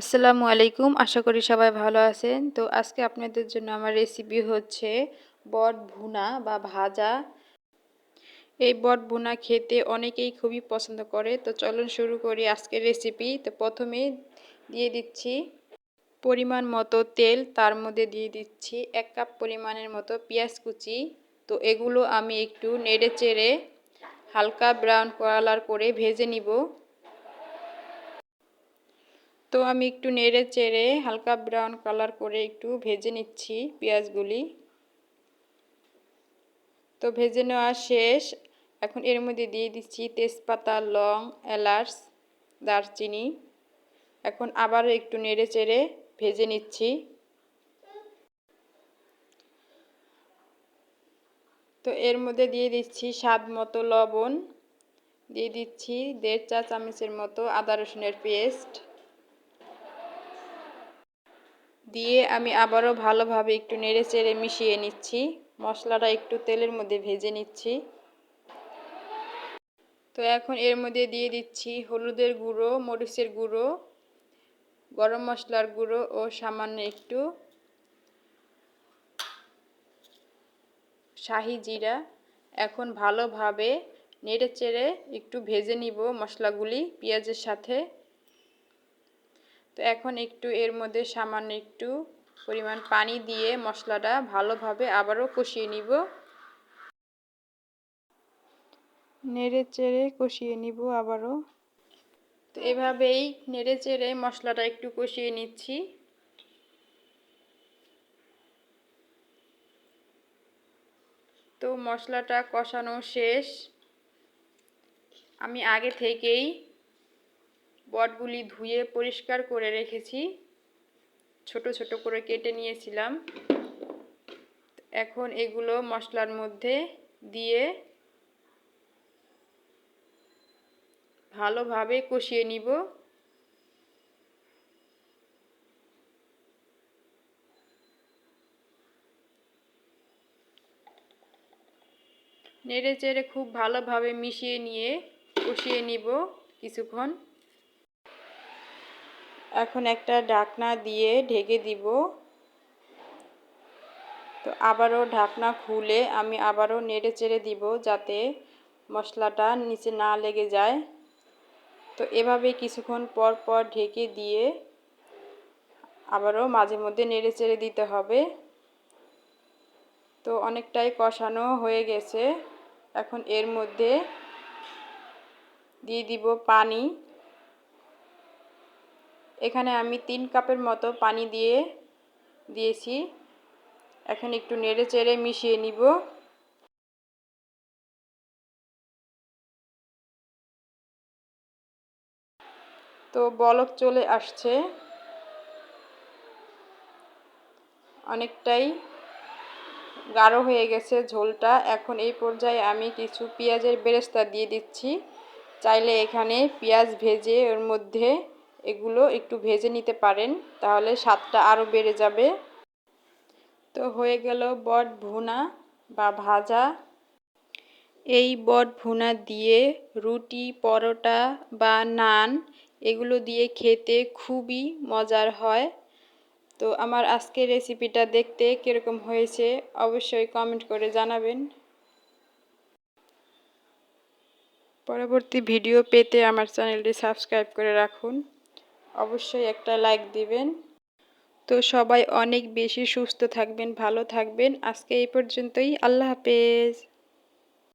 আসসালামু আলাইকুম। আশা করি সবাই ভালো আছেন। তো আজকে আপনাদের জন্য আমার রেসিপি হচ্ছে বট ভুনা বা ভাজা। এই বট ভুনা খেতে অনেকেই খুবই পছন্দ করে। তো চলুন শুরু করি আজকের রেসিপি তো প্রথমে দিয়ে দিচ্ছি পরিমাণ মতো তেল। তার মধ্যে দিয়ে দিচ্ছি এক কাপ পরিমাণের মতো পেঁয়াজ কুচি। তো এগুলো আমি একটু নেড়ে চেড়ে হালকা ব্রাউন কালার করে ভেজে নিব। তো আমি একটু নেড়ে চেড়ে হালকা ব্রাউন কালার করে একটু ভেজে নিচ্ছি পেঁয়াজগুলি। তো ভেজে নেওয়া শেষ। এখন এর মধ্যে দিয়ে দিচ্ছি তেজপাতা, লং, এলাচ, দারচিনি। এখন আবারও একটু নেড়ে চেড়ে ভেজে নিচ্ছি। তো এর মধ্যে দিয়ে দিচ্ছি স্বাদ মতো লবণ। দিয়ে দিচ্ছি দেড় চা চামচের মতো আদা রসুনের পেস্ট। দিয়ে আমি আবারও ভালোভাবে একটু নেড়ে চেড়ে মিশিয়ে নিচ্ছি। মশলাটা একটু তেলের মধ্যে ভেজে নিচ্ছি। তো এখন এর মধ্যে দিয়ে দিচ্ছি হলুদের গুঁড়ো, মরিচের গুঁড়ো, গরম মশলার গুঁড়ো ও সামান্য একটু শাহি জিরা। এখন ভালোভাবে নেড়ে চেড়ে একটু ভেজে নিব মশলাগুলি পেঁয়াজের সাথে। তো এখন একটু এর মধ্যে সামান্য একটু পরিমাণ পানি দিয়ে মশলাটা ভালোভাবে আবারও কষিয়ে নিব। নেড়ে চেড়ে কষিয়ে নিব আবারও। তো এভাবেই নেড়ে চেড়ে মশলাটা একটু কষিয়ে নিচ্ছি। তো মশলাটা কষানো শেষ। আমি আগে থেকেই বটগুলি ধুয়ে পরিষ্কার করে রেখেছি। ছোট ছোট করে কেটে নিয়েছিলাম। এখন এগুলো মশলার মধ্যে দিয়ে ভালোভাবে কষিয়ে নিব। নেড়ে চেড়ে খুব ভালোভাবে মিশিয়ে নিয়ে কষিয়ে নিব কিছুক্ষণ। এখন একটা ঢাকনা দিয়ে ঢেকে দিব। তো আবারও ঢাকনা খুলে আমি আবারও নেড়ে চেড়ে দিব যাতে মশলাটা নিচে না লেগে যায়। তো এভাবে কিছুক্ষণ পর পর ঢেকে দিয়ে আবারও মাঝে মধ্যে নেড়ে চেড়ে দিতে হবে। তো অনেকটাই কষানো হয়ে গেছে। এখন এর মধ্যে দিয়ে দিব পানি। এখানে আমি তিন কাপের মতো পানি দিয়ে দিয়েছি। এখন একটু নেড়ে চেড়ে মিশিয়ে নিব। তো বলক চলে আসছে। অনেকটাই গাঢ় হয়ে গেছে ঝোলটা। এখন এই পর্যায়ে আমি কিছু পেঁয়াজের বেরেস্তা দিয়ে দিচ্ছি। চাইলে এখানে পেঁয়াজ ভেজে ওর মধ্যে এগুলো একটু ভেজে নিতে পারেন, তাহলে স্বাদটা আরও বেড়ে যাবে। তো হয়ে গেল বট ভুনা বা ভাজা। এই বট ভুনা দিয়ে রুটি, পরোটা বা নান, এগুলো দিয়ে খেতে খুবই মজার হয়। তো আমার আজকের রেসিপিটা দেখতে কীরকম হয়েছে অবশ্যই কমেন্ট করে জানাবেন। পরবর্তী ভিডিও পেতে আমার চ্যানেলটি সাবস্ক্রাইব করে রাখুন। অবশ্যই একটা লাইক দিবেন। তো সবাই অনেক বেশি সুস্থ থাকবেন, ভালো থাকবেন। আজকে এই পর্যন্তই। আল্লাহ হাফেজ।